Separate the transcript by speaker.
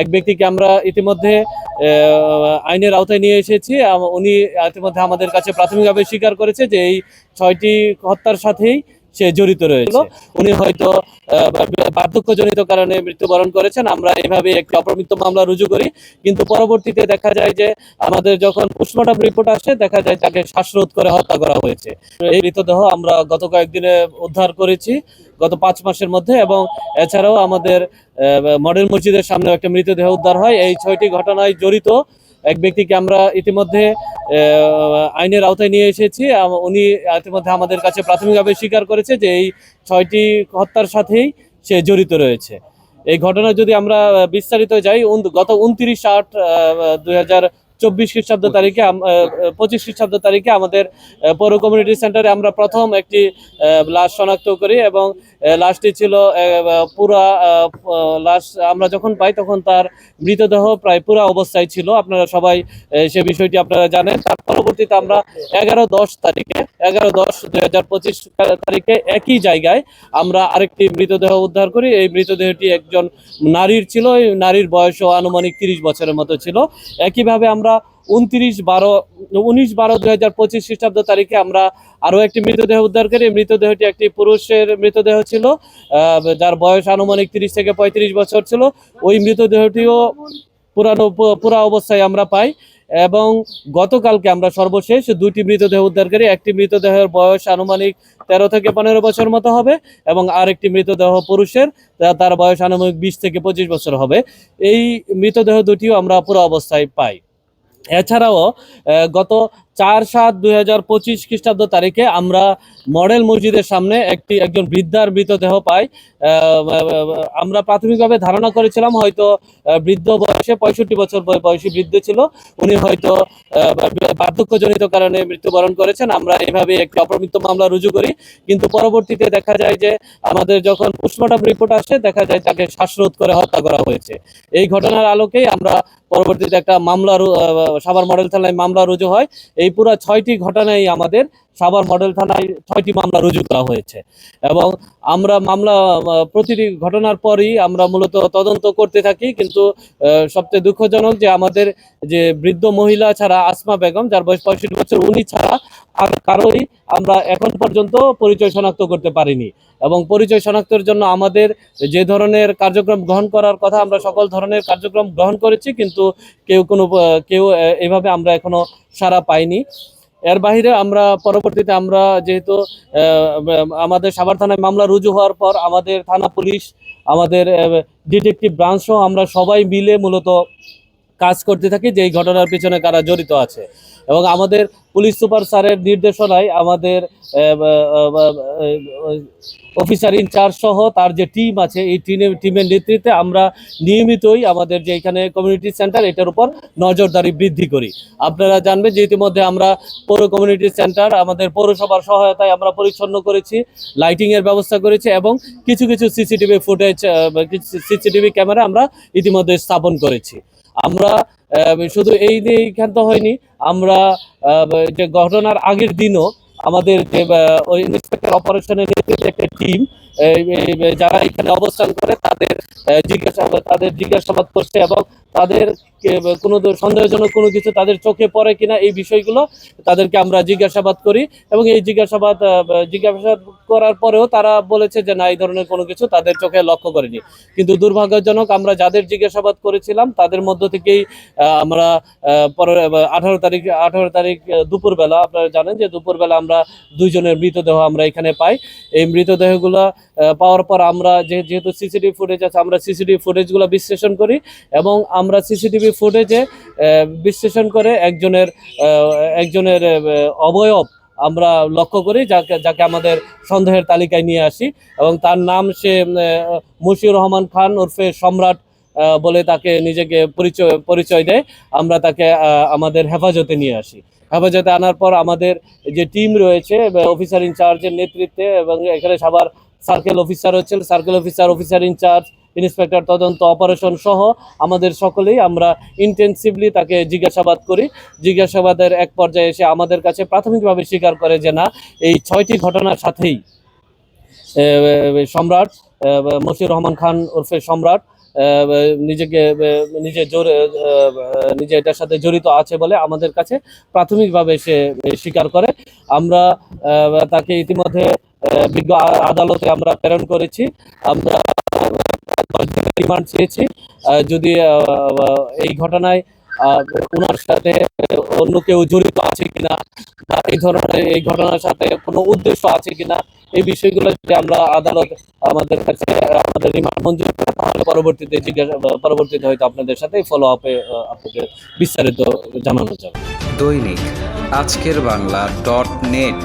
Speaker 1: এক ব্যক্তিকে আমরা ইতিমধ্যে আইনের আওতায় নিয়ে এসেছি। উনি ইতিমধ্যে আমাদের কাছে প্রাথমিকভাবে স্বীকার করেছে যে এই ছয়টি হত্যার সাথেই সে জড়িত রয়েছে। উনি হয়তো বার্ধক্যজনিত কারণে মৃত্যুবরণ করেছেন আমরা এভাবে একটি অপমৃত্যু মামলা রুজু করি। কিন্তু পরবর্তীতে দেখা যায় যে আমাদের যখন পোস্টমর্টম রিপোর্ট আসে দেখা যায় তাকে শ্বাসরোধ করে হত্যা করা হয়েছে। এই মৃতদেহ আমরা গত কয়েকদিনে উদ্ধার করেছি গত পাঁচ মাসের মধ্যে এবং এছাড়াও আমাদের আহ, মডেল মসজিদের সামনে একটা মৃতদেহ উদ্ধার হয়। এই ছয়টি ঘটনায় জড়িত এক ব্যক্তিকে আমরা ইতিমধ্যে আইনের আওতায় নিয়ে এসেছি। উনি ইতিমধ্যে আমাদের কাছে প্রাথমিকভাবে স্বীকার করেছে যে এই ছয়টি হত্যার সাথেই সে জড়িত রয়েছে। এই ঘটনা যদি আমরা বিস্তারিত যাই গত উনত্রিশ আট দুই চব্বিশ খ্রিস্টাব্দ তারিখে পঁচিশ খ্রিস্টাব্দ তারিখে আমাদের পৌর কমিউনিটি সেন্টারে আমরা প্রথম একটি লাশ শনাক্ত করি এবং লাশটি ছিল পুরা লাশ আমরা যখন পাই তখন তার মৃতদেহ প্রায় পুরা অবস্থায় ছিল। আপনারা সবাই সে বিষয়টি আপনারা জানেন। তার পরবর্তীতে আমরা এগারো দশ তারিখে, এগারো দশ দুই হাজার পঁচিশ তারিখে একই জায়গায় আমরা আরেকটি মৃতদেহ উদ্ধার করি। এই মৃতদেহটি একজন নারীর ছিল। এই নারীর বয়সও আনুমানিক তিরিশ বছরের মতো ছিল। একইভাবে আমরা উনত্রিশ বারো, উনিশ বারো দুই হাজার পঁচিশ খ্রিস্টাব্দ তারিখে আমরা আরও একটি মৃতদেহ উদ্ধার করি। মৃতদেহটি একটি পুরুষের মৃতদেহ ছিল যার বয়স আনুমানিক তিরিশ থেকে পঁয়ত্রিশ বছর ছিল। ওই মৃতদেহটিও পুরানো, পুরা অবস্থায় আমরা পাই এবং গতকালকে আমরা সর্বশেষ দুটি মৃতদেহ উদ্ধার করি। একটি মৃতদেহের বয়স আনুমানিক তেরো থেকে পনেরো বছর মতো হবে এবং আরেকটি মৃতদেহ পুরুষের তার বয়স আনুমানিক বিশ থেকে পঁচিশ বছর হবে। এই মৃতদেহ দুটিও আমরা পুরো অবস্থায় পাই। এছাড়াও গত চার সাত দুই হাজার পঁচিশ খ্রিস্টাব্দ তারিখে আমরা মডেল মসজিদের সামনে একটি, একজন বৃদ্ধার মৃতদেহ পাই। আমরা প্রাথমিকভাবে ধারণা করেছিলাম হয়তো বৃদ্ধ বয়সে পঁয়ষট্টি বছর বয়- বয়সী বৃদ্ধ ছিল। উনি হয়তো বার্ধক্যজনিত কারণে মৃত্যুবরণ করেছেন। আমরা এভাবে একটি অপমৃত্যু মামলা রুজু করি। কিন্তু পরবর্তীতে দেখা যায় যে, আমাদের যখন পোস্টমর্টম রিপোর্ট আসে, দেখা যায় তাকে শ্বাসরোধ করে হত্যা করা হয়েছে। এই ঘটনার আলোকেই আমরা পরবর্তীতে একটা মামলা সাভার মডেল থানায় মামলা রুজু হয়। এই পুরো ছয়টি ঘটনাই আমাদের সাভার মডেল থানায় ছয়টি মামলা রুজু করা হয়েছে। এবং আমরা মামলা প্রতিটি ঘটনার পরই আমরা মূলত তদন্ত করতে থাকি, কিন্তু সবচেয়ে দুঃখজনক যে আমাদের যে বৃদ্ধ মহিলা ছাড়া আসমা বেগম, যার বয়স পঁয়ষট্টি বছর, উনি ছাড়া আর কারোই আমরা এখন পর্যন্ত পরিচয় শনাক্ত করতে পারিনি। এবং পরিচয় শনাক্তের জন্য আমাদের যে ধরনের কার্যক্রম গ্রহণ করার কথা আমরা সকল ধরনের কার্যক্রম গ্রহণ করেছি, কিন্তু কেউ কোনো কেউ এভাবে আমরা এখনও সারা পাইনি। এর বাহিরে আমরা পরবর্তীতে আমরা যেহেতু আমাদের সাভার থানায় মামলা রুজু হওয়ার পর আমাদের থানা পুলিশ, আমাদের ডিটেকটিভ ব্রাঞ্চ আমরা সবাই মিলে মূলত কাজ করতে থাকি যে এই ঘটনার পিছনে কারা জড়িত আছে। এবং আমাদের পুলিশ সুপার স্যারের নির্দেশনায় আমাদের অফিসার ইনচার্জ সহ তার যে টিম আছে, এই টিমের টিমের নেতৃত্বে আমরা নিয়মিতই আমাদের যে এখানে কমিউনিটি সেন্টার এটার উপর নজরদারি বৃদ্ধি করি। আপনারা জানবেন যে ইতিমধ্যে আমরা পৌর কমিউনিটি সেন্টার আমাদের পৌরসভার সহায়তায় আমরা পরিচ্ছন্ন করেছি লাইটিংয়ের ব্যবস্থা করেছি এবং কিছু কিছু সিসিটিভি ফুটেজ সিসিটিভি ক্যামেরা আমরা ইতিমধ্যে স্থাপন করেছি। আমরা শুধু এই নিয়ে ক্ষান্ত হয়নি, আমরা যে ঘটনার আগের দিনও আমাদের যে ইন্সপেক্টর অপারেশনের নেতৃত্বে একটা টিম যারা এখানে অবস্থান করে তাদের জিজ্ঞাসাবাদ তাদের জিজ্ঞাসাবাদ করছে এবং তাদের কোনো সন্দেহজনক কোনো কিছু তাদের চোখে পড়ে কিনা এই বিষয়গুলো তাদেরকে আমরা জিজ্ঞাসাবাদ করি এবং এই জিজ্ঞাসাবাদ জিজ্ঞাসাবাদ করার পরেও তারা বলেছে যে না, এই ধরনের কোনো কিছু তাদের চোখে লক্ষ্য করেনি। কিন্তু দুর্ভাগ্যজনক আমরা যাদের জিজ্ঞাসাবাদ করেছিলাম তাদের মধ্য থেকেই আমরা পরের আঠারো তারিখ আঠারো তারিখ দুপুরবেলা, আপনারা জানেন যে দুপুরবেলা আমরা দুইজনের মৃতদেহ আমরা এখানে পাই। এই মৃতদেহগুলো পাওয়ার পর আমরা যেহেতু সিসিটিভি ফুটেজ আছে, আমরা সিসিটিভি ফুটেজগুলো বিশ্লেষণ করি এবং আমরা সিসিটিভি ফুটেজে বিশ্লেষণ করে একজনের একজনের অবয়ব আমরা লক্ষ্য করি, যাকে যাকে আমাদের সন্দেহের তালিকায় নিয়ে আসি এবং তার নাম সে মশিউর রহমান খান ওরফে সম্রাট বলে তাকে নিজেকে পরিচয় পরিচয় দেয়। আমরা তাকে আমাদের হেফাজতে নিয়ে আসি। হেফাজতে আনার পর আমাদের যে টিম রয়েছে অফিসার ইনচার্জের নেতৃত্বে এবং এখানে সবার সার্কেল অফিসার হচ্ছেন circle officer officer in charge inspector তদন্ত অপারেশন সহ আমাদের সকলেই আমরা ইন্টেন্সিভলি তাকে জিজ্ঞাসাবাদ করি। জিজ্ঞাসাবাদের এক পর্যায়ে এসে আমাদের কাছে প্রাথমিকভাবে স্বীকার করে যে না, এই ছয়টি ঘটনার সাথেই সম্রাট মশিউর রহমান খান ওরফে সম্রাট নিজেকে নিজে জোরে নিজে এটার সাথে জড়িত আছে বলে আমাদের কাছে প্রাথমিকভাবে সে স্বীকার করে। আমরা তাকে ইতিমধ্যে বিজ্ঞ আদালতে আমরা প্রেরণ করেছি। আমরা রিমান্ড চেয়েছি। যদি এই ঘটনায় ওনার সাথে অন্য কেউ জড়িত আছে কিনা বা এই ধরনের এই ঘটনার সাথে কোনো উদ্দেশ্য আছে কিনা, এই বিষয়গুলো যদি আমরা আদালত আমাদের কাছে, আমাদের রিমান্ড মঞ্জুর করে, তাহলে পরবর্তীতে জিজ্ঞাসা, পরবর্তীতে হয়তো আপনাদের সাথে ফলো আপে আপনাদের বিস্তারিত জানানো যাবে।
Speaker 2: দৈনিক আজকের বাংলা ডট নেট